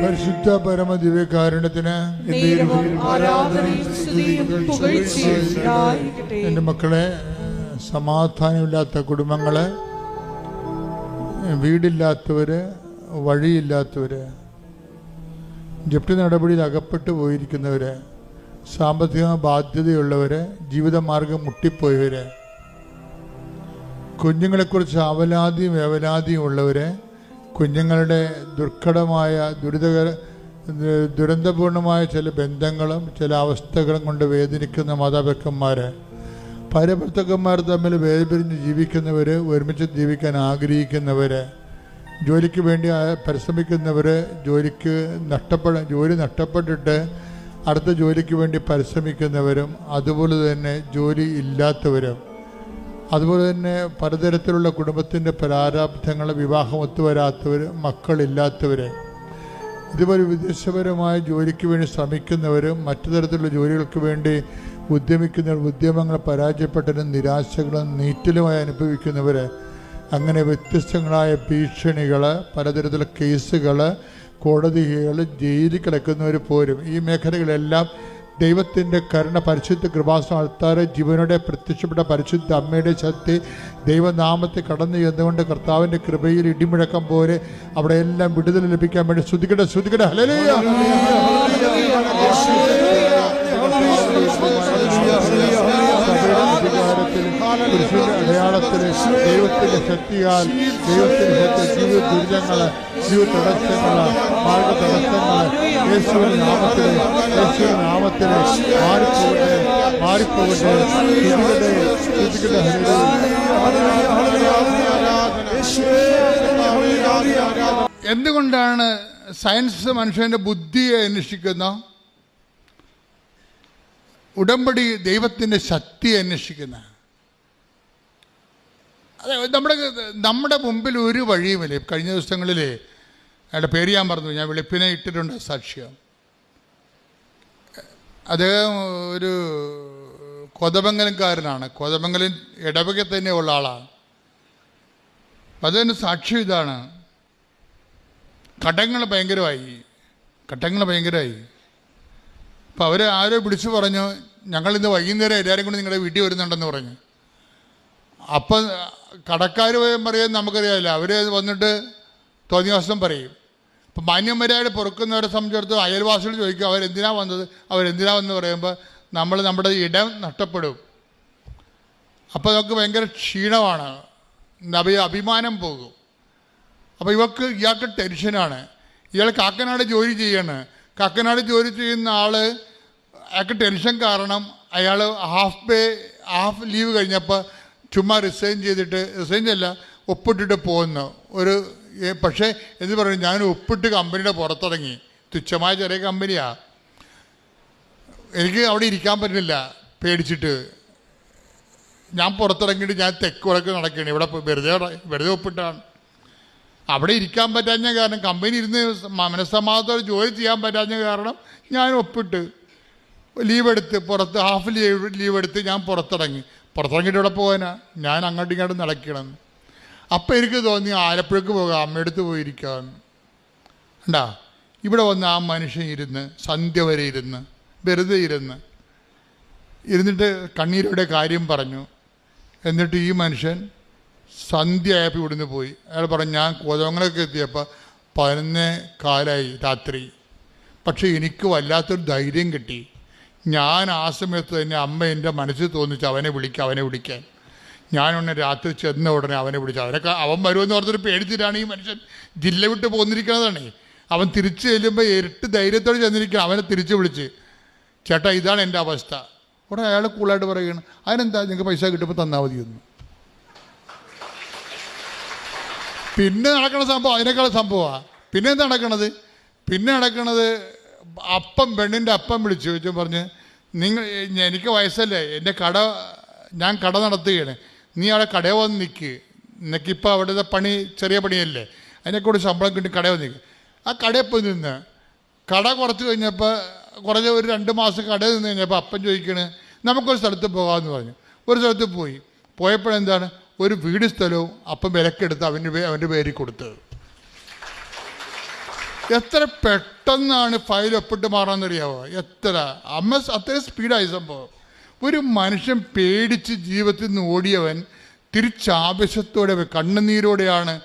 പരിശുദ്ധ പുകഴ്ചയും ഉണ്ടായിരിക്കട്ടെ എന്റെ മക്കളെ സമാധാനമില്ലാത്ത കുടുംബങ്ങൾ വീടില്ലാത്തവര് വഴിയില്ലാത്തവര് ജപ്തി നടപടിയിൽ അകപ്പെട്ടു പോയിരിക്കുന്നവര് സാമ്പത്തിക ബാധ്യതയുള്ളവര് ജീവിതമാർഗം മുട്ടിപ്പോയവര് കുഞ്ഞുങ്ങളെക്കുറിച്ച് അവലാതിയും വേവലാതിയും ഉള്ളവര് കുഞ്ഞുങ്ങളുടെ ദുർഘടമായ ദുരിതകര ദുരന്തപൂർണമായ ചില ബന്ധങ്ങളും ചില അവസ്ഥകളും കൊണ്ട് വേദനിക്കുന്ന മാതാപിതാക്കന്മാർ ഭാര്യഭർത്തക്കന്മാർ തമ്മിൽ വേർപിരിഞ്ഞ് ജീവിക്കുന്നവർ ഒരുമിച്ച് ജീവിക്കാൻ ആഗ്രഹിക്കുന്നവർ ജോലിക്ക് വേണ്ടി പരിശ്രമിക്കുന്നവർ ജോലിക്ക് നഷ്ടപ്പെട ജോലി നഷ്ടപ്പെട്ടിട്ട് അടുത്ത ജോലിക്ക് വേണ്ടി പരിശ്രമിക്കുന്നവരും അതുപോലെ തന്നെ ജോലി ഇല്ലാത്തവരും. അതുപോലെ തന്നെ പലതരത്തിലുള്ള കുടുംബത്തിന്റെ പ്രാരാബ്ധങ്ങൾ വിവാഹം ഒത്തുവരാത്തവർ മക്കളില്ലാത്തവർ ഇതുപോലെ വിദേശപരമായ ജോലിക്ക് വേണ്ടി ശ്രമിക്കുന്നവരും മറ്റു തരത്തിലുള്ള ജോലികൾക്ക് വേണ്ടി ഉദ്യമിക്കുന്നവർ ഉദ്യമങ്ങൾ പരാജയപ്പെട്ടതിനും നിരാശകളും നീറ്റലുമായി അനുഭവിക്കുന്നവർ അങ്ങനെ വ്യത്യസ്തങ്ങളായ ഭീഷണികൾ പലതരത്തിലുള്ള കേസുകൾ കോടതികൾ ജയിലിൽ കിടക്കുന്നവർ പോരും ഈ മേഖലകളെല്ലാം ദൈവത്തിന്റെ കരുണ പരിശുദ്ധ കൃപാസ്ഥാനത്താറ് ജീവനോടെ പ്രത്യക്ഷപ്പെട്ട പരിശുദ്ധ അമ്മയുടെ ശക്തി ദൈവനാമത്തെ കടന്നു ചെന്നുകൊണ്ട് കർത്താവിന്റെ കൃപയിൽ ഇടിമുഴക്കം പോലെ അവിടെ എല്ലാം വിടുതൽ ലഭിക്കാൻ വേണ്ടി ശ്രുതികട ശ്രുതികട ഹല്ലേലൂയ. അധികാരത്തിൽ പുരുഷന്റെ അടയാളത്തിൽ ദൈവത്തിന്റെ ശക്തിയാൽ ദൈവത്തിന്റെ ശക്തി ജീവിത ദുരിതങ്ങൾ ജീവിത തടസ്സങ്ങൾ മാർഗ തടസ്സങ്ങൾ യേശുവിന്റെ നാമത്തിൽ യേശുവിന്റെ നാമത്തിന് മാറിപ്പോകട്ടെ മാറിപ്പോകട്ടെ. എന്തുകൊണ്ടാണ് സയൻസ് മനുഷ്യന്റെ ബുദ്ധിയെ അന്വേഷിക്കുന്ന? ഉടമ്പടി ദൈവത്തിന്റെ ശക്തിയെ അന്വേഷിക്കുന്ന. അതെ നമ്മുടെ നമ്മുടെ മുമ്പിൽ ഒരു വഴിയുമില്ല കഴിഞ്ഞ ദിവസങ്ങളിൽ അയാളുടെ പേര് ഞാൻ പറഞ്ഞു ഞാൻ വെളുപ്പിനെ ഇട്ടിട്ടുണ്ട് സാക്ഷ്യം. അദ്ദേഹം ഒരു കൊതമംഗലംകാരനാണ്. കൊതമംഗലം ഇടവക ഉള്ള ആളാണ്. അതിന് സാക്ഷ്യം ഇതാണ്. കടങ്ങൾ ഭയങ്കരമായി. കടങ്ങൾ ഭയങ്കരമായി. അപ്പോൾ അവർ ആരോ വിളിച്ചു പറഞ്ഞു ഞങ്ങൾ ഇന്ന് വൈകുന്നേരം എല്ലാവരും കൂടി നിങ്ങളുടെ വീട്ടിൽ വരുന്നുണ്ടെന്ന് പറഞ്ഞു. അപ്പം കടക്കാർ പറയും നമുക്കറിയാമല്ലോ അവർ വന്നിട്ട് തോന്നിവാസം പറയും. അപ്പം മാന്യന്മാരായിട്ട് പൊറുക്കുന്നവരെ സംബന്ധിച്ചിടത്തോളം അയൽവാസികൾ ചോദിക്കും അവരെന്തിനാ വന്നത്? അവരെന്തിനാ വന്ന് പറയുമ്പോൾ നമ്മൾ നമ്മുടെ ഇടം നഷ്ടപ്പെടും. അപ്പോൾ നമുക്ക് ഭയങ്കര ക്ഷീണമാണ്. നബി അഭിമാനം പോകും. അപ്പോൾ ഇവക്ക് ഇയാൾക്ക് ടെൻഷനാണ്. ഇയാൾ കാക്കനാട് ജോലി ചെയ്യാണ്. കാക്കനാട് ജോലി ചെയ്യുന്ന ആൾ അയാൾക്ക് ടെൻഷൻ കാരണം അയാൾ ഹാഫ് പേ ഹാഫ് ലീവ് കഴിഞ്ഞപ്പോൾ ചുമ്മാ റിസൈൻ ചെയ്തിട്ട് റിസൈൻ ചെയ്യല്ല ഒപ്പിട്ടിട്ട് പോകുന്ന ഒരു പക്ഷേ എന്ന് പറയുന്നത് ഞാൻ ഒപ്പിട്ട് കമ്പനിയുടെ പുറത്തിറങ്ങി. തുച്ഛമായ ചെറിയ കമ്പനിയാണ് എനിക്ക് അവിടെ ഇരിക്കാൻ പറ്റുന്നില്ല പേടിച്ചിട്ട്. ഞാൻ പുറത്തിറങ്ങിയിട്ട് ഞാൻ തെക്ക് വടക്ക് നടക്കുകയാണ്. ഇവിടെ വെറുതെ വെറുതെ ഒപ്പിട്ടാണ്. അവിടെ ഇരിക്കാൻ പറ്റാഞ്ഞ കാരണം കമ്പനി ഇരുന്ന് മനസ്സമാധാനത്തോടെ ജോലി ചെയ്യാൻ പറ്റാഞ്ഞ കാരണം ഞാൻ ഒപ്പിട്ട്. ലീവ് എടുത്ത് പുറത്ത് ഹാഫ് ലീവ് ലീവ് എടുത്ത് ഞാൻ പുറത്തിറങ്ങി. പുറത്തിറങ്ങിയിട്ട് ഇവിടെ പോകാനാ? ഞാൻ അങ്ങോട്ടും ഇങ്ങോട്ടും നടക്കണം. അപ്പം എനിക്ക് തോന്നി ആലപ്പുഴക്ക് പോകാം അമ്മയടുത്ത് പോയിരിക്കാമെന്ന് ഉണ്ടാ ഇവിടെ വന്ന് ആ മനുഷ്യൻ ഇരുന്ന് സന്ധ്യ വരെ ഇരുന്ന് വെറുതെ ഇരുന്ന് ഇരുന്നിട്ട് കണ്ണീരോടെ കാര്യം പറഞ്ഞു. എന്നിട്ട് ഈ മനുഷ്യൻ സന്ധ്യ ആയപ്പോൾ ഇവിടുന്ന് പോയി. അയാൾ പറഞ്ഞു ഞാൻ കോതങ്ങളൊക്കെ എത്തിയപ്പോൾ പതിനൊന്നേ കാലായി രാത്രി. പക്ഷേ എനിക്ക് വല്ലാത്തൊരു ധൈര്യം കിട്ടി. ഞാൻ ആ സമയത്ത് തന്നെ അമ്മ എന്റെ മനസ്സിൽ തോന്നിച്ച് അവനെ വിളിക്കുക അവനെ വിളിക്കാൻ. ഉടനെ രാത്രി ചെന്ന ഉടനെ അവനെ വിളിച്ചു അവനൊക്കെ അവൻ വരുമെന്ന് പറഞ്ഞൊരു പേടിച്ചിട്ടാണ് ഈ മനുഷ്യൻ ജില്ല വിട്ട് പോന്നിരിക്കുന്നതാണ്. അവൻ തിരിച്ചു ചെല്ലുമ്പോൾ ഇരട്ട് ധൈര്യത്തോടെ ചെന്നിരിക്കുക അവനെ തിരിച്ചു വിളിച്ച്. ചേട്ടാ ഇതാണ് എന്റെ അവസ്ഥ. ഉടനെ അയാൾ കൂളായിട്ട് പറയുകയാണ് അതിനെന്താ നിങ്ങൾക്ക് പൈസ കിട്ടുമ്പോൾ തന്നാൽ മതിയൊന്നു. പിന്നെ നടക്കണ സംഭവം അതിനേക്കാൾ സംഭവമാണ് പിന്നെ എന്താ നടക്കണത്? പിന്നെ നടക്കണത് അപ്പം പെണ്ണിന്റെ അപ്പം വിളിച്ചു ചോദിച്ചു പറഞ്ഞ് നിങ്ങൾ എനിക്ക് വയസ്സല്ലേ എന്റെ കട ഞാൻ കട നടത്തുകയാണ്. നീ അവിടെ കടയിൽ വന്ന് നിൽക്ക് നിനക്കിപ്പോൾ അവിടുത്തെ പണി ചെറിയ പണിയല്ലേ. അതിനെക്കൂടി ശമ്പളം കിട്ടി കടയിൽ വന്ന് നിൽക്കുക ആ കടയിൽ പോയി നിന്ന് കട കുറച്ച് കഴിഞ്ഞപ്പോൾ കുറച്ച് ഒരു രണ്ട് മാസം കടയിൽ നിന്ന് കഴിഞ്ഞപ്പോൾ അപ്പം ചോദിക്കണ് നമുക്കൊരു സ്ഥലത്ത് പോകാമെന്ന് പറഞ്ഞു. ഒരു സ്ഥലത്ത് പോയി. പോയപ്പോഴെന്താണ്? ഒരു വീട് സ്ഥലവും അപ്പം വിലക്കെടുത്ത് അവന്റെ അവന്റെ പേരിൽ കൊടുത്തത് എത്ര പെട്ടെന്നാണ് ഫയൽ ഒപ്പിട്ട് മാറാന്നറിയാവോ? എത്ര? അമ്മ അത്രയും സ്പീഡായി സംഭവം. ഒരു മനുഷ്യൻ പേടിച്ച് ജീവിതത്തിൽ നിന്ന് ഓടിയവൻ തിരിച്ചാവശ്യത്തോടെ കണ്ണുനീരോടെയാണ്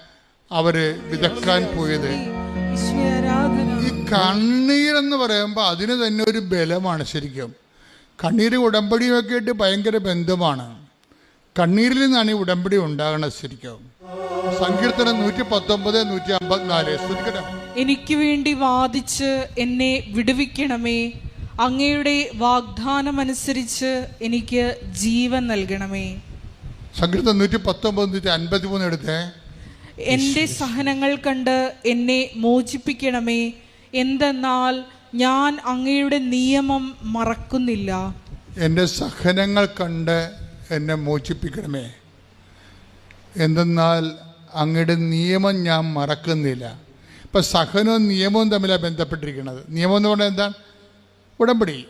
അവർ വിതക്കാൻ പോയത്. ഈ കണ്ണീർ കണ്ണീരെന്ന് പറയുമ്പോൾ അതിന് തന്നെ ഒരു ബലമാണ് ശരിക്കും. കണ്ണീര് ഉടമ്പടിയൊക്കെ ആയിട്ട് ഭയങ്കര ബന്ധമാണ്. കണ്ണീരിൽ നിന്നാണ് ഈ ഉടമ്പടി ഉണ്ടാകണത് ശരിക്കും. സങ്കീർത്തനം നൂറ്റി പത്തൊമ്പത് നൂറ്റി അമ്പത്തിനാല് ശ്രദ്ധിക്കട്ടെ? എനിക്ക് വേണ്ടി വാദിച്ച് എന്നെ വിടുവിക്കണമേ. അങ്ങയുടെ വാഗ്ദാനമനുസരിച്ച് എനിക്ക് ജീവൻ നൽകണമേ. സങ്കീർത്തനം നൂറ്റി പത്തൊമ്പത് നൂറ്റി അൻപത്തി മൂന്ന് എടുത്തേ എന്റെ സഹനങ്ങൾ കണ്ട് എന്നെ മോചിപ്പിക്കണമേ. എന്തെന്നാൽ ഞാൻ അങ്ങയുടെ നിയമം മറക്കുന്നില്ല. എന്റെ സഹനങ്ങൾ കണ്ട് എന്നെ മോചിപ്പിക്കണമേ. എന്തെന്നാൽ അങ്ങയുടെ നിയമം ഞാൻ മറക്കുന്നില്ല. ഇപ്പം സഹനവും നിയമവും തമ്മിലാണ് ബന്ധപ്പെട്ടിരിക്കുന്നത്. നിയമം എന്ന് പറഞ്ഞാൽ എന്താണ്? ഉടമ്പടി.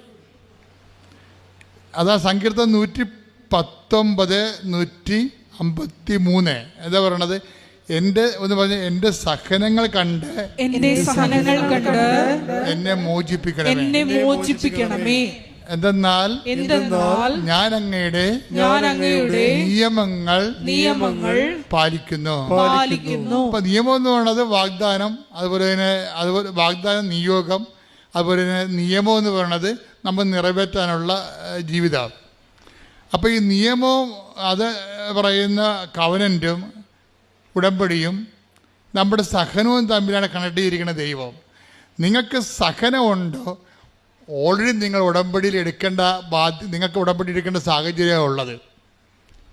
അതാ സങ്കീർത്തം നൂറ്റി പത്തൊമ്പത് നൂറ്റി അമ്പത്തി മൂന്ന് എന്താ പറയണത്? എന്റെ എന്ന് പറഞ്ഞ എന്റെ സഹനങ്ങൾ കണ്ട് എന്റെ സഹനങ്ങൾ കണ്ട് എന്നെ മോചിപ്പിക്കണമേ. എന്നെ മോചിപ്പിക്കണമേ. എന്തെന്നാൽ എന്തെന്നാൽ ഞാൻ അങ്ങയുടെ ഞാൻ അങ്ങയുടെ നിയമങ്ങൾ നിയമങ്ങൾ പാലിക്കുന്നു. പാലിക്കുന്നു. അപ്പൊ നിയമം എന്ന് പറയുന്നത് വാഗ്ദാനം അതുപോലെ തന്നെ അതുപോലെ വാഗ്ദാനം നിയോഗം അതുപോലെ തന്നെ നിയമം എന്ന് പറയുന്നത് നമ്മൾ നിറവേറ്റാനുള്ള ജീവിതം. അപ്പോൾ ഈ നിയമവും അത് പറയുന്ന കവനന്റും ഉടമ്പടിയും നമ്മുടെ സഹനവും തമ്മിലാണ് കണക്ട് ചെയ്തിരിക്കുന്ന ദൈവം. നിങ്ങൾക്ക് സഹനമുണ്ടോ ഓൾറെഡി നിങ്ങൾ ഉടമ്പടിയിൽ എടുക്കേണ്ട ബാധ്യ നിങ്ങൾക്ക് ഉടമ്പടി എടുക്കേണ്ട സാഹചര്യമാണ് ഉള്ളത്.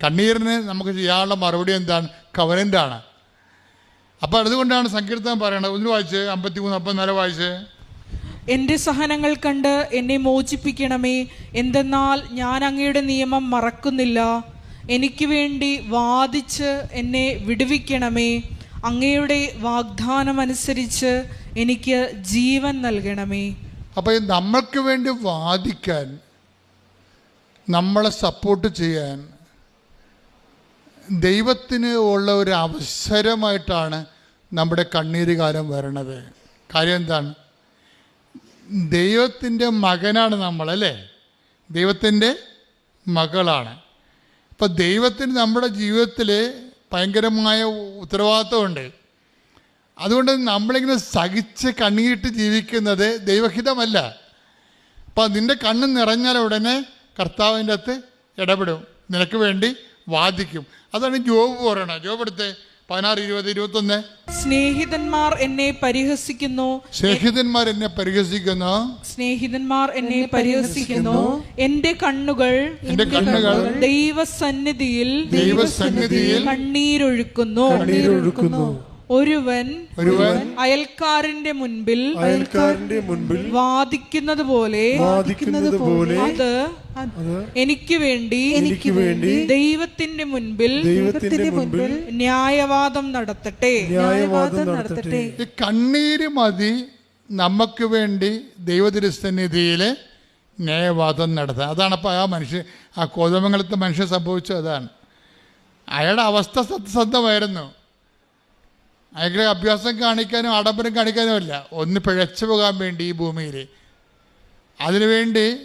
കണ്ണീരിന് നമുക്ക് ചെയ്യാനുള്ള മറുപടി എന്താണ്? കവനന്റാണ് അപ്പോൾ അതുകൊണ്ടാണ് സങ്കീർത്തനം പറയണത്. ഒന്ന് വായിച്ച് അമ്പത്തി മൂന്ന് അമ്പത്തിനാല് വായിച്ച്. എന്റെ സഹനങ്ങൾ കണ്ട് എന്നെ മോചിപ്പിക്കണമേ. എന്തെന്നാൽ ഞാൻ അങ്ങയുടെ നിയമം മറക്കുന്നില്ല. എനിക്ക് വേണ്ടി വാദിച്ച് എന്നെ വിടുവിക്കണമേ. അങ്ങയുടെ വാഗ്ദാനമനുസരിച്ച് എനിക്ക് ജീവൻ നൽകണമേ. അപ്പോൾ നമ്മൾക്ക് വേണ്ടി വാദിക്കാൻ നമ്മളെ സപ്പോർട്ട് ചെയ്യാൻ ദൈവത്തിന് ഉള്ള ഒരു അവസരമായിട്ടാണ് നമ്മുടെ കണ്ണീര് കാലം വരണത്. കാര്യം എന്താണ്? ദൈവത്തിന്റെ മകനാണ് നമ്മളല്ലേ? ദൈവത്തിന്റെ മകളാണ്. ഇപ്പം ദൈവത്തിന് നമ്മുടെ ജീവിതത്തിൽ ഭയങ്കരമായ ഉത്തരവാദിത്വമുണ്ട്. അതുകൊണ്ട് നമ്മളിങ്ങനെ സഹിച്ച് കണ്ണീട്ട് ജീവിക്കുന്നത് ദൈവഹിതമല്ല. അപ്പം നിന്റെ കണ്ണ് നിറഞ്ഞാൽ ഉടനെ കർത്താവിന്റെ അകത്ത് ഇടപെടും. നിനക്ക് വേണ്ടി വാദിക്കും. അതാണ് ജോബ് പറയണത്. ജോബ് എടുത്ത്. പതിനാറ് ഇരുപത് ഇരുപത്തൊന്ന്. സ്നേഹിതന്മാർ എന്നെ പരിഹസിക്കുന്നു. സ്നേഹിതന്മാർ എന്നെ പരിഹസിക്കുന്നു. സ്നേഹിതന്മാർ എന്നെ പരിഹസിക്കുന്നു. എന്റെ കണ്ണുകൾ എന്റെ കണ്ണുകൾ ദൈവസന്നിധിയിൽ ദൈവസന്നിധിയിൽ കണ്ണീരൊഴുക്കുന്നു. കണ്ണീരൊഴുക്കുന്നു. ഒരുവൻ ഒരുവൻ അയൽക്കാരന്റെ മുൻപിൽ അയൽക്കാരന്റെ മുൻപിൽ വാദിക്കുന്നത് പോലെ വാദിക്കുന്നത് പോലെ അത് എനിക്ക് വേണ്ടി എനിക്ക് വേണ്ടി ദൈവത്തിന്റെ മുൻപിൽ ദൈവത്തിന്റെ മുൻപിൽ ന്യായവാദം നടത്തട്ടെ. ന്യായവാദം നടത്തട്ടെ. ഈ കണ്ണീര് മതി നമുക്ക് വേണ്ടി ദൈവതിരുസന്നിധിയിൽ ന്യായവാദം നടത്താൻ. അതാണ് അപ്പോൾ ആ മനുഷ്യൻ ആ കോതമംഗലത്തെ മനുഷ്യൻ സംഭവിച്ചത് അതാണ്. അയാളുടെ അവസ്ഥ സത്യസന്ധമായിരുന്നു അയാളുടെ അഭ്യാസം കാണിക്കാനും ആഡംബരം കാണിക്കാനും അല്ല. ഒന്ന് പിഴച്ചു പോകാൻ വേണ്ടി ഈ ഭൂമിയിൽ അതിനുവേണ്ടി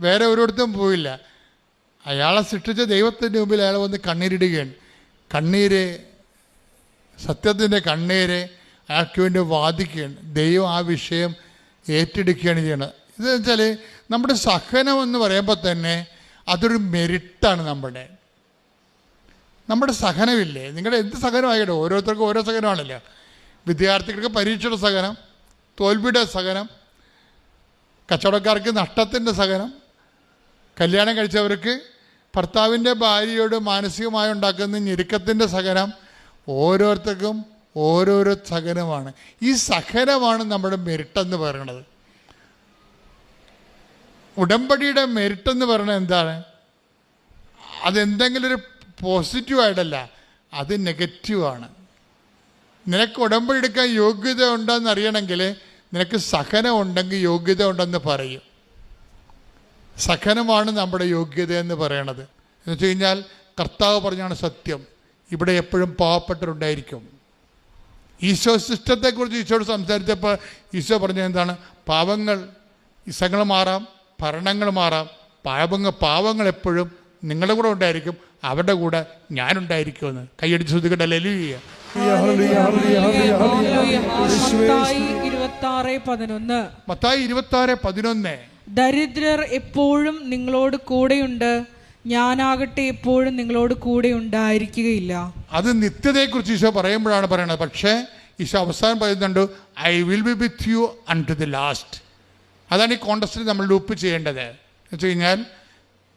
വേറെ ഒരിടത്തും പോയില്ല. അയാളെ സൃഷ്ടിച്ച ദൈവത്തിന്റെ മുമ്പിൽ അയാൾ വന്ന് കണ്ണീരിടുകയാണ്. കണ്ണീര് സത്യത്തിന്റെ കണ്ണീര് അയാൾക്ക് വേണ്ടി വാദിക്കുകയാണ്. ദൈവം ആ വിഷയം ഏറ്റെടുക്കുകയാണ് ചെയ്യണത്. ഇതെന്ന് വെച്ചാൽ നമ്മുടെ സഹനം എന്ന് പറയുമ്പോൾ തന്നെ അതൊരു മെരിട്ടാണ് നമ്മുടെ. നമ്മുടെ സഹനമില്ലേ? നിങ്ങളുടെ എന്ത് സഹനമായിട്ട് ഓരോരുത്തർക്കും ഓരോ സഹനമാണല്ലോ? വിദ്യാർത്ഥികൾക്ക് പരീക്ഷയുടെ സഹനം തോൽവിയുടെ സഹനം കച്ചവടക്കാർക്ക് നഷ്ടത്തിന്റെ സഹനം കല്യാണം കഴിച്ചവർക്ക് ഭർത്താവിന്റെ ഭാര്യയോട് മാനസികമായി ഉണ്ടാക്കുന്ന ഞെരുക്കത്തിന്റെ സഹനം ഓരോരുത്തർക്കും ഓരോരോ സഹനമാണ്. ഈ സഹനമാണ് നമ്മുടെ മെരിട്ടെന്ന് പറയുന്നത് ഉടമ്പടിയുടെ മെരിട്ടെന്ന് പറയുന്നത് എന്താണ്? അതെന്തെങ്കിലും ഒരു പോസിറ്റീവായിട്ടല്ല അത് നെഗറ്റീവാണ് നിനക്ക് ഉടമ്പടി എടുക്കാൻ യോഗ്യത ഉണ്ടെന്ന് അറിയണമെങ്കിൽ നിനക്ക് സഹനം ഉണ്ടെങ്കിൽ യോഗ്യത ഉണ്ടെന്ന് പറയും. സഹനമാണ് നമ്മുടെ യോഗ്യത എന്ന് പറയണത്. എന്ന് വെച്ച് കഴിഞ്ഞാൽ കർത്താവ് പറഞ്ഞാണ് സത്യം. ഇവിടെ എപ്പോഴും പാവപ്പെട്ടവരുണ്ടായിരിക്കും. ഈശോ സിസ്റ്റത്തെക്കുറിച്ച് ഈശോട് സംസാരിച്ചപ്പോൾ ഈശോ പറഞ്ഞ എന്താണ്? പാവങ്ങൾ ഇസങ്ങൾ മാറാം ഭരണങ്ങൾ മാറാം പാവങ്ങൾ പാവങ്ങൾ എപ്പോഴും നിങ്ങളുടെ കൂടെ ഉണ്ടായിരിക്കും അവരുടെ കൂടെ ഞാനുണ്ടായിരിക്കുമെന്ന്. കൈയടിച്ച് ശ്രദ്ധിക്കട്ടെ ലലിയ. മത്തായി ഇരുപത്തി ആറ് പതിനൊന്ന്. മത്തായി ഇരുപത്തി ആറ് പതിനൊന്ന്. ദരിദ്രർ എപ്പോഴും നിങ്ങളോട് കൂടെയുണ്ട് ഞാനാകട്ടെ എപ്പോഴും നിങ്ങളോട് കൂടെ ഉണ്ടായിരിക്കുകയില്ല. അത് നിത്യതയെക്കുറിച്ച് ഈശോ പറയുമ്പോഴാണ് പറയുന്നത് പക്ഷേ ഈശോ അവസാനം പറയുന്നുണ്ട് I will be with you unto the last അതാണ് ഈ കോണ്ടസ്റ്റിൽ നമ്മൾ ലൂപ്പ് ചെയ്യേണ്ടത്. എന്ന് വെച്ച് കഴിഞ്ഞാൽ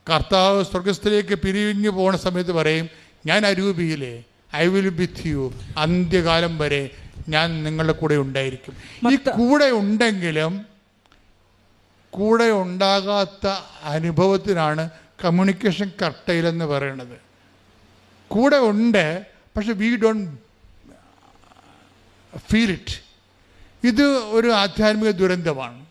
കർത്താവ് സ്വർഗസ്ഥലേക്ക് പിരിഞ്ഞു പോകുന്ന സമയത്ത് പറയും ഞാൻ അരൂപിയിലെ ഐ വിൽ വിത്ത് യു അന്ത്യകാലം വരെ ഞാൻ നിങ്ങളുടെ കൂടെ ഉണ്ടായിരിക്കും. ഈ കൂടെ ഉണ്ടെങ്കിലും കൂടെ ഉണ്ടാകാത്ത അനുഭവത്തിനാണ് കമ്മ്യൂണിക്കേഷൻ കർട്ടയിലെന്ന് പറയുന്നത് കൂടെ ഉണ്ട് പക്ഷെ വി ഡോണ്ട് ഫീൽ ഇറ്റ് ഇത് ഒരു ആധ്യാത്മിക ദുരന്തമാണ്.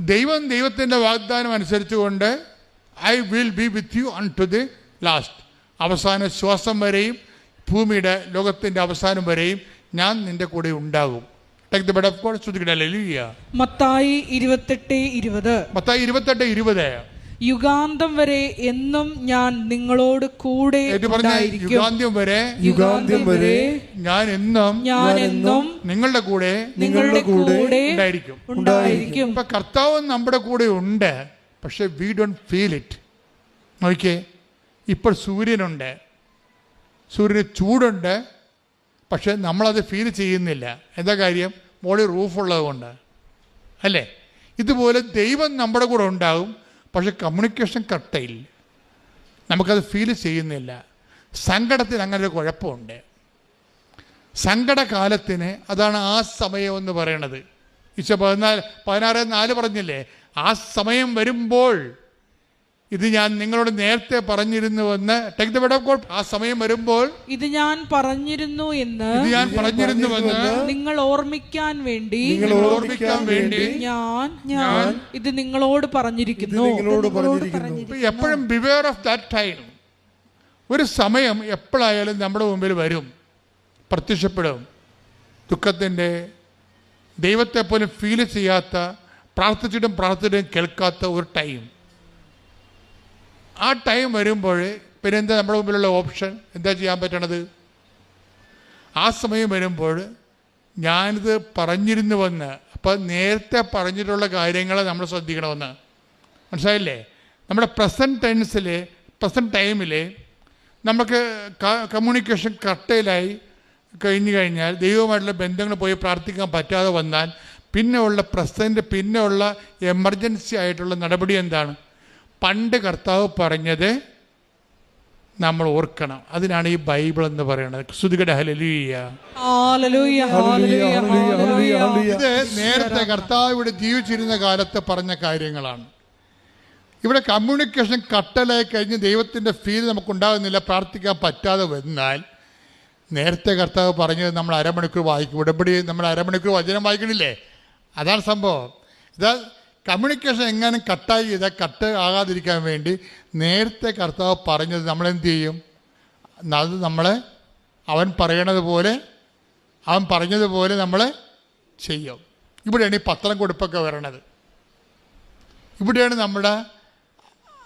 ദൈവം ദൈവത്തിന്റെ വാഗ്ദാനം അനുസരിച്ചുകൊണ്ട് I will be with you unto the last അവസാന ശ്വാസം വരെയും ഭൂമിയുടെ ലോകത്തിന്റെ അവസാനം വരെയും ഞാൻ നിന്റെ കൂടെ ഉണ്ടാകും. Take the bed of God ശ്രദ്ധിക്കട്ടെ ലലിയ മത്തായി ഇരുപത്തെട്ട് ഇരുപത്. മത്തായി ഇരുപത്തെട്ട് ഇരുപത്. യുഗാന്തം വരെ എന്നും ഞാൻ നിങ്ങളോട് കൂടെ യുഗാന്ത്യം വരെ യുഗാന്ത്യം വരെ ഞാൻ എന്നും ഞാൻ എന്നും നിങ്ങളുടെ കൂടെ നിങ്ങളുടെ കൂടെ ഉണ്ടായിരിക്കും. ഉണ്ടായിരിക്കും. ഇപ്പൊ കർത്താവ് നമ്മുടെ കൂടെ ഉണ്ട്. പക്ഷെ വി ഡോണ്ട് ഫീൽ ഇറ്റ് നോക്കിയേ ഇപ്പോൾ സൂര്യനുണ്ട്. സൂര്യന് ചൂടുണ്ട് പക്ഷെ നമ്മളത് ഫീൽ ചെയ്യുന്നില്ല. എന്താ കാര്യം? മോളി റൂഫുള്ളത് കൊണ്ട് അല്ലേ? ഇതുപോലെ ദൈവം നമ്മുടെ കൂടെ ഉണ്ടാകും പക്ഷെ കമ്മ്യൂണിക്കേഷൻ കട്ടയില്ല നമുക്കത് ഫീൽ ചെയ്യുന്നില്ല. സങ്കടത്തിന് അങ്ങനെ ഒരു കുഴപ്പമുണ്ട്. സങ്കടകാലത്തിന് അതാണ് ആ സമയം എന്ന് പറയണത്. ഈശോ പതിനാല് പതിനാറ് നാല് പറഞ്ഞില്ലേ? ആ സമയം വരുമ്പോൾ ഇത് ഞാൻ നിങ്ങളോട് നേരത്തെ പറഞ്ഞിരുന്നുവെന്ന് take the bed of God ആ സമയം വരുമ്പോൾ ഇത് ഞാൻ പറഞ്ഞിരുന്നു എന്ന് ഇത് ഞാൻ പറഞ്ഞിരുന്നുവെന്ന് നിങ്ങൾ ഓർമ്മിക്കാൻ വേണ്ടി നിങ്ങൾ ഓർമ്മിക്കാൻ വേണ്ടി ഞാൻ ഞാൻ ഇത് നിങ്ങളോട് പറഞ്ഞിരിക്കുന്നു. നിങ്ങളോട് പറഞ്ഞിരിക്കുന്നു. എപ്പോഴും ബിവെയർ ഓഫ് ദാറ്റ് ടൈം ഒരു സമയം എപ്പോഴായാലും നമ്മുടെ മുമ്പിൽ വരും. പ്രത്യക്ഷപ്പെടും. ദുഃഖത്തിന്റെ ദൈവത്തെ പോലും ഫീൽ ചെയ്യാത്ത പ്രാർത്ഥിച്ചിട്ടും പ്രാർത്ഥിച്ചിട്ടും കേൾക്കാത്ത ഒരു ടൈം. ആ ടൈം വരുമ്പോൾ പിന്നെ എന്താ നമ്മുടെ മുമ്പിലുള്ള ഓപ്ഷൻ? എന്താ ചെയ്യാൻ പറ്റണത്? ആ സമയം വരുമ്പോൾ ഞാനിത് പറഞ്ഞിരുന്നുവെന്ന് അപ്പം നേരത്തെ പറഞ്ഞിട്ടുള്ള കാര്യങ്ങൾ നമ്മൾ ശ്രദ്ധിക്കണമെന്ന്. മനസ്സിലായില്ലേ? നമ്മുടെ പ്രസന്റ് ടെൻസിൽ പ്രസന്റ് ടൈമിൽ നമുക്ക് കമ്മ്യൂണിക്കേഷൻ കട്ടയിലായി കഴിഞ്ഞു കഴിഞ്ഞാൽ ദൈവമായിട്ടുള്ള ബന്ധങ്ങൾ പോയി പ്രാർത്ഥിക്കാൻ പറ്റാതെ വന്നാൽ പിന്നെ ഉള്ള പ്രസന്റ് പിന്നെ ഉള്ള എമർജൻസി ആയിട്ടുള്ള നടപടി എന്താണ്? പണ്ട് കർത്താവ് പറഞ്ഞത് നമ്മൾ ഓർക്കണം. അതിനാണ് ഈ ബൈബിൾ എന്ന് പറയുന്നത്. ശ്രുതികട ഹലലിയ ഹല്ലേലൂയ ഇത് നേരത്തെ കർത്താവ് ഇവിടെ ജീവിച്ചിരുന്ന കാലത്ത് പറഞ്ഞ കാര്യങ്ങളാണ്. ഇവിടെ കമ്മ്യൂണിക്കേഷൻ കട്ടലായി കഴിഞ്ഞ് ദൈവത്തിന്റെ ഫീൽ നമുക്കുണ്ടാകുന്നില്ല പ്രാർത്ഥിക്കാൻ പറ്റാതെ വന്നാൽ നേരത്തെ കർത്താവ് പറഞ്ഞത് നമ്മൾ അരമണിക്കൂർ വായിക്കും. ഉടമ്പടി നമ്മൾ അരമണിക്കൂർ വചനം വായിക്കണില്ലേ? അതാണ് സംഭവം. ഇത് കമ്മ്യൂണിക്കേഷൻ എങ്ങനെ കട്ടായി ചെയ്താൽ കട്ട് ആകാതിരിക്കാൻ വേണ്ടി നേരത്തെ കർത്താവ് പറഞ്ഞത് നമ്മളെന്ത് ചെയ്യും? അത് നമ്മൾ അവൻ പറയണത് പോലെ അവൻ പറഞ്ഞതുപോലെ നമ്മൾ ചെയ്യും. ഇവിടെയാണ് ഈ പത്രം കൊടുപ്പൊക്കെ വരണത്. ഇവിടെയാണ് നമ്മുടെ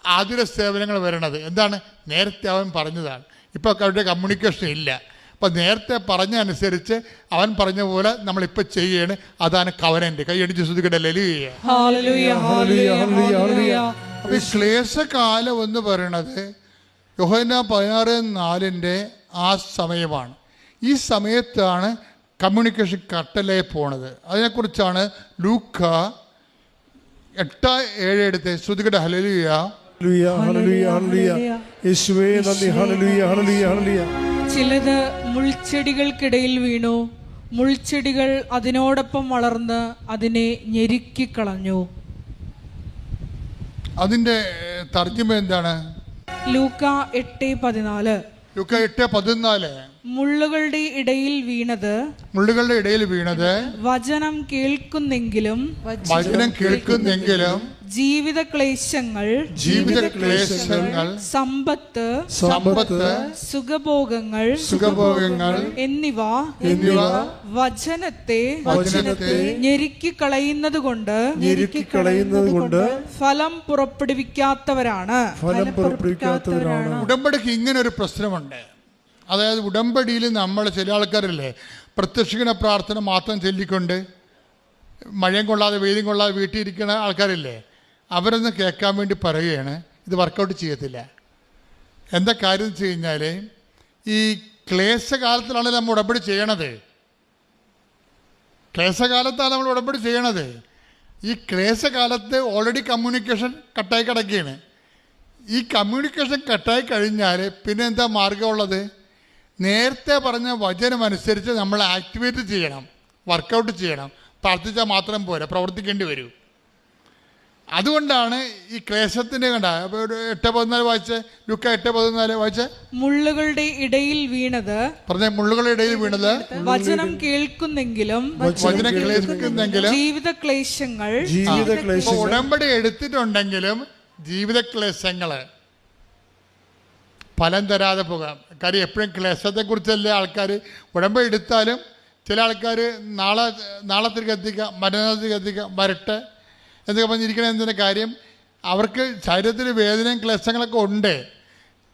ആതുര സേവനങ്ങൾ വരണത്. എന്താണ്? നേരത്തെ അവൻ പറഞ്ഞതാണ്. ഇപ്പോൾ അവരുടെ കമ്മ്യൂണിക്കേഷൻ ഇല്ല. അപ്പം നേരത്തെ പറഞ്ഞ അനുസരിച്ച് അവൻ പറഞ്ഞ പോലെ നമ്മളിപ്പോൾ ചെയ്യാണ്. അതാണ് കവനന്റെ കൈയടിച്ച് ശ്രദ്ധിക്കട്ടെ. ലലിയ ഹല്ലേലൂയ ഹല്ലേലൂയ ഹല്ലേലൂയ. അപ്പോൾ ഈ ക്ലേശകാലം എന്ന് പറയണത് യോഹന പതിനാറ് നാലിന്റെ ആ സമയമാണ്. ഈ സമയത്താണ് കമ്മ്യൂണിക്കേഷൻ കട്ടലേ പോണത്. അതിനെക്കുറിച്ചാണ് ലൂക്ക എട്ട് ഏഴ് എടുത്ത്. ശ്രുതികട ഹലലിയ ഹല്ലേലൂയ ഹല്ലേലൂയ ഹല്ലേലൂയ. യേശുവേ ഹല്ലേലൂയ ഹല്ലേലൂയ ഹല്ലേലൂയ. ചിലത് മുൾച്ചെടികൾക്കിടയിൽ വീണു. മുൾച്ചെടികൾ അതിനോടൊപ്പം വളർന്ന് അതിനെ ഞെരുക്കിക്കളഞ്ഞു അതിന്റെ തർജമ എന്താണ്? ലൂക്ക എട്ട് പതിനാല്. ലൂക്ക എട്ട് പതിനാല്. മുള്ളുകളുടെ ഇടയിൽ വീണത്. മുള്ളുകളുടെ ഇടയിൽ വീണത്. വചനം കേൾക്കുന്നെങ്കിലും വചനം കേൾക്കുന്നെങ്കിലും ജീവിത ക്ലേശങ്ങൾ ജീവിത ക്ലേശങ്ങൾ സമ്പത്ത് സമ്പത്ത് സുഖഭോഗങ്ങൾ സുഖഭോഗങ്ങൾ എന്നിവ എന്നിവ വചനത്തെ വചനത്തെ ഞെരുക്കി കളയുന്നത് കൊണ്ട് ഞെരുക്കി കളയുന്നത് കൊണ്ട് ഫലം പുറപ്പെടുവിക്കാത്തവരാണ്. ഫലം പുറപ്പെടുവിക്കാത്തവരാണ്. ഉടമ്പടിക്ക് ഇങ്ങനെ ഒരു പ്രശ്നമുണ്ട്. അതായത് ഉടമ്പടിയിൽ നമ്മൾ ചില ആൾക്കാരല്ലേ പ്രത്യക്ഷിക്കുന്ന പ്രാർത്ഥന മാത്രം ചൊല്ലിക്കൊണ്ട് മഴയും കൊള്ളാതെ വെയിലും കൊള്ളാതെ വീട്ടിൽ ഇരിക്കുന്ന ആൾക്കാരില്ലേ അവരൊന്ന് കേൾക്കാൻ വേണ്ടി പറയുകയാണ് ഇത് വർക്കൗട്ട് ചെയ്യത്തില്ല. എന്താ കാര്യം വെച്ച് കഴിഞ്ഞാൽ ഈ ക്ലേശകാലത്തിലാണ് നമ്മൾ ഉടമ്പടി ചെയ്യണത്. ക്ലേശകാലത്താണ് നമ്മൾ ഉടമ്പടി ചെയ്യണത്. ഈ ക്ലേശകാലത്ത് ഓൾറെഡി കമ്മ്യൂണിക്കേഷൻ കട്ടായി കിടക്കുകയാണ്. ഈ കമ്മ്യൂണിക്കേഷൻ കട്ടായി കഴിഞ്ഞാൽ പിന്നെ എന്താ മാർഗമുള്ളത് നേരത്തെ പറഞ്ഞ വചനം അനുസരിച്ച് നമ്മൾ ആക്ടിവേറ്റ് ചെയ്യണം വർക്കൗട്ട് ചെയ്യണം. പ്രാർത്ഥിച്ചാൽ മാത്രം പോരാ പ്രവർത്തിക്കേണ്ടി വരും. അതുകൊണ്ടാണ് ഈ ക്ലേശത്തിന്റെ കണ്ട എട്ട് പതിനാല് വായിച്ച് ലുക്ക എട്ട് പതിനാല് വായിച്ച്? മുള്ളുകളുടെ ഇടയിൽ വീണത്. പറഞ്ഞ മുള്ളുകളുടെ ഇടയിൽ വീണത്. വചനം കേൾക്കുന്നെങ്കിലും വചനം കേൾക്കുന്നെങ്കിലും ജീവിത ക്ലേശങ്ങൾ ജീവിത ഇപ്പൊ ക്ലേശങ്ങൾ ഉടമ്പടി എടുത്തിട്ടുണ്ടെങ്കിലും ജീവിത ക്ലേശങ്ങൾ ഫലം തരാതെ പോകാം. കാര്യം എപ്പോഴും ക്ലേശത്തെ കുറിച്ചല്ലേ ആൾക്കാർ ഉടമ്പടി എടുത്താലും ചില ആൾക്കാർ നാളെ നാളത്തേക്ക് എത്തിക്കാം മറ്റന്നാളത്തേക്ക് എത്തിക്കാം വരട്ടെ. എന്നൊക്കെ പറഞ്ഞിരിക്കണ എന്തിന്റെ കാര്യം? അവർക്ക് ശരീരത്തിൽ വേദനയും ക്ലേശങ്ങളൊക്കെ ഉണ്ട്.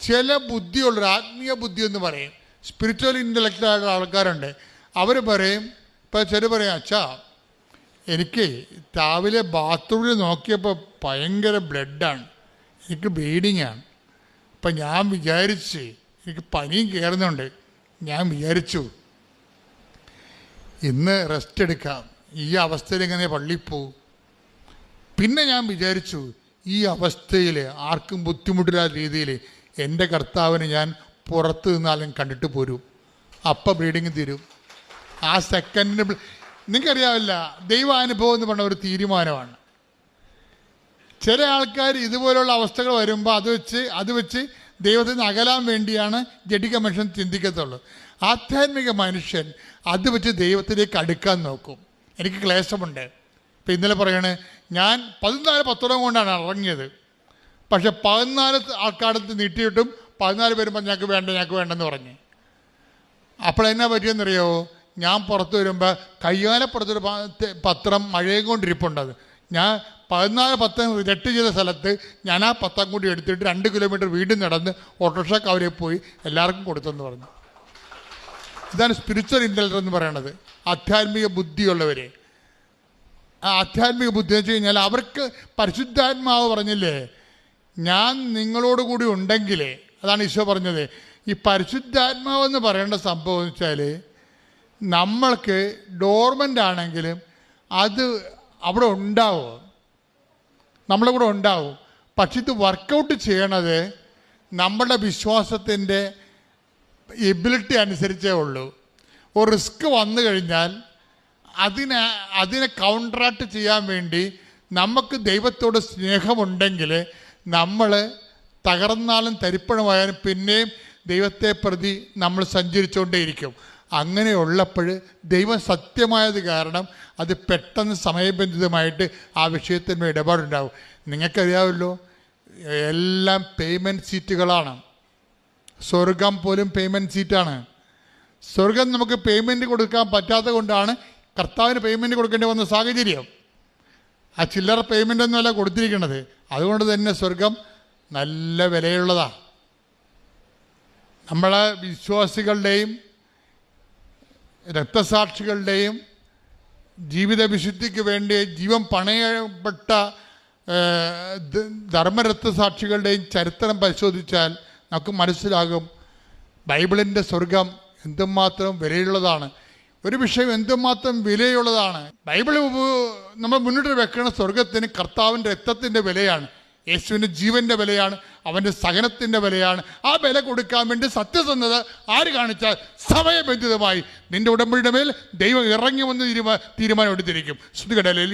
ചില ബുദ്ധിയുള്ളൊരു ആത്മീയ ബുദ്ധി എന്ന് പറയും. സ്പിരിച്വൽ ഇന്റലക്ച്വൽ ആയിട്ടുള്ള ആൾക്കാരുണ്ട്. അവർ പറയും ഇപ്പോൾ ചില പറയും അച്ഛാ എനിക്ക് രാവിലെ ബാത്റൂമിൽ നോക്കിയപ്പോൾ ഭയങ്കര ബ്ലഡാണ് എനിക്ക് ബ്ലീഡിങ് ആണ്. അപ്പം ഞാൻ വിചാരിച്ച് എനിക്ക് പനിയും കയറുന്നുണ്ട് ഞാൻ വിചാരിച്ചു ഇന്ന് റെസ്റ്റ് എടുക്കാം. ഈ അവസ്ഥയിൽ എങ്ങനെ പള്ളിയിൽ പോവും? പിന്നെ ഞാൻ വിചാരിച്ചു ഈ അവസ്ഥയിൽ ആർക്കും ബുദ്ധിമുട്ടില്ലാത്ത രീതിയിൽ എന്റെ കർത്താവിനെ ഞാൻ പുറത്ത് നിന്നാലും കണ്ടിട്ട് പോരും. അപ്പം ബ്ലീഡിങ് തീരും. ആ സെക്കൻഡിന് നിങ്ങൾക്കറിയാവില്ല ദൈവാനുഭവം എന്ന് പറഞ്ഞ ഒരു തീരുമാനമാണ്. ചില ആൾക്കാർ ഇതുപോലുള്ള അവസ്ഥകൾ വരുമ്പോൾ അത് വെച്ച് അത് വെച്ച് ദൈവത്തിൽ നിന്ന് അകലാൻ വേണ്ടിയാണ് ജഡിക മനുഷ്യൻ ചിന്തിക്കത്തുള്ളൂ. ആധ്യാത്മിക മനുഷ്യൻ അത് വെച്ച് ദൈവത്തിലേക്ക് അടുക്കാൻ നോക്കും. എനിക്ക് ക്ലേശമുണ്ട്. ഇപ്പം ഇന്നലെ പറയണേ ഞാൻ പതിനാല് പത്തോളം കൊണ്ടാണ് ഇറങ്ങിയത്. പക്ഷെ പതിനാല് ആൾക്കാടത്ത് നീട്ടിയിട്ടും പതിനാല് വരുമ്പോൾ ഞങ്ങൾക്ക് വേണ്ട ഞങ്ങൾക്ക് വേണ്ടെന്ന് പറഞ്ഞു. അപ്പോഴെന്നാ പറ്റിയെന്നറിയോ ഞാൻ പുറത്ത് വരുമ്പോൾ കയ്യാലപ്പുറത്തൊരു പത്രം മഴയും കൊണ്ടിരിപ്പുണ്ടത് ഞാൻ പതിനാല് പത്തം റിജക്ട് ചെയ്ത സ്ഥലത്ത് ഞാൻ ആ പത്തം കൂടി എടുത്തിട്ട് രണ്ട് കിലോമീറ്റർ വീണ്ടും നടന്ന് ഓട്ടോറിക്ഷ കവരെ പോയി എല്ലാവർക്കും കൊടുത്തെന്ന് പറഞ്ഞു. ഇതാണ് സ്പിരിച്വൽ ഇന്റലിജൻസ് എന്ന് പറയണത്. ആധ്യാത്മിക ബുദ്ധിയുള്ളവരെ. ആധ്യാത്മിക ബുദ്ധി വെച്ച് കഴിഞ്ഞാൽ അവർക്ക് പരിശുദ്ധാത്മാവ് പറഞ്ഞില്ലേ ഞാൻ നിങ്ങളോട് കൂടി ഉണ്ടെങ്കിൽ അതാണ് ഈശോ പറഞ്ഞത്. ഈ പരിശുദ്ധാത്മാവ് എന്ന് പറയേണ്ട സംഭവം എന്ന് വെച്ചാൽ നമ്മൾക്ക് ഡോർമെന്റ് ആണെങ്കിലും അത് അവിടെ ഉണ്ടാവും. നമ്മളെ കൂടെ ഉണ്ടാവും. പക്ഷെ ഇത് വർക്കൗട്ട് ചെയ്യണത് നമ്മളുടെ വിശ്വാസത്തിന്റെ എബിലിറ്റി അനുസരിച്ചേ ഉള്ളൂ. ഒരു റിസ്ക് വന്നു കഴിഞ്ഞാൽ അതിനെ അതിനെ കൗണ്ടറാക്ട് ചെയ്യാൻ വേണ്ടി നമുക്ക് ദൈവത്തോട് സ്നേഹമുണ്ടെങ്കിൽ നമ്മൾ തകർന്നാലും തരിപ്പണമായാലും പിന്നെയും ദൈവത്തെ പ്രതി നമ്മൾ സഞ്ചരിച്ചുകൊണ്ടേയിരിക്കും. അങ്ങനെയുള്ളപ്പോൾ ദൈവം സത്യമായത് കാരണം അത് പെട്ടെന്ന് സമയബന്ധിതമായിട്ട് ആ വിഷയത്തിന്മേൽ ഇടപാടുണ്ടാവും. നിങ്ങൾക്കറിയാമല്ലോ എല്ലാം പേയ്മെന്റ് സീറ്റുകളാണ് സ്വർഗം പോലും പേയ്മെന്റ് സീറ്റാണ് സ്വർഗം നമുക്ക് പേയ്മെന്റ് കൊടുക്കാൻ പറ്റാത്ത കൊണ്ടാണ് കർത്താവിന് പേയ്മെന്റ് കൊടുക്കേണ്ടി വന്ന സാഹചര്യം. ആ ചില്ലറ പേയ്മെന്റ് ഒന്നുമല്ല കൊടുത്തിരിക്കുന്നത് അതുകൊണ്ട് തന്നെ സ്വർഗം നല്ല വിലയുള്ളതാണ് നമ്മളെ വിശ്വാസികളുടെയും രക്തസാക്ഷികളുടെയും ജീവിത വിശുദ്ധിക്ക് വേണ്ടി ജീവൻ പണയപ്പെട്ട ധർമ്മരക്തസാക്ഷികളുടെയും ചരിത്രം പരിശോധിച്ചാൽ നമുക്ക് മനസ്സിലാകും ബൈബിളിന്റെ സ്വർഗം എന്തുമാത്രം വിലയുള്ളതാണ്. ഒരു വിഷയം എന്തുമാത്രം വിലയുള്ളതാണ്. ബൈബിൾ നമ്മൾ മുന്നോട്ട് വെക്കുന്ന സ്വർഗത്തിന് കർത്താവിന്റെ രക്തത്തിന്റെ വിലയാണ് യേശുവിന്റെ ജീവന്റെ വിലയാണ് അവന്റെ സഹനത്തിന്റെ വിലയാണ്. ആ വില കൊടുക്കാൻ വേണ്ടി സത്യസന്ധത ആര് കാണിച്ചാൽ സമയബന്ധിതമായി നിന്റെ ഉടമ്പടിയുടെ മേൽ ദൈവം ഇറങ്ങി വന്ന് തീരുമാ തീരുമാനം എടുത്തിരിക്കും. ശ്രുതികടലിൽ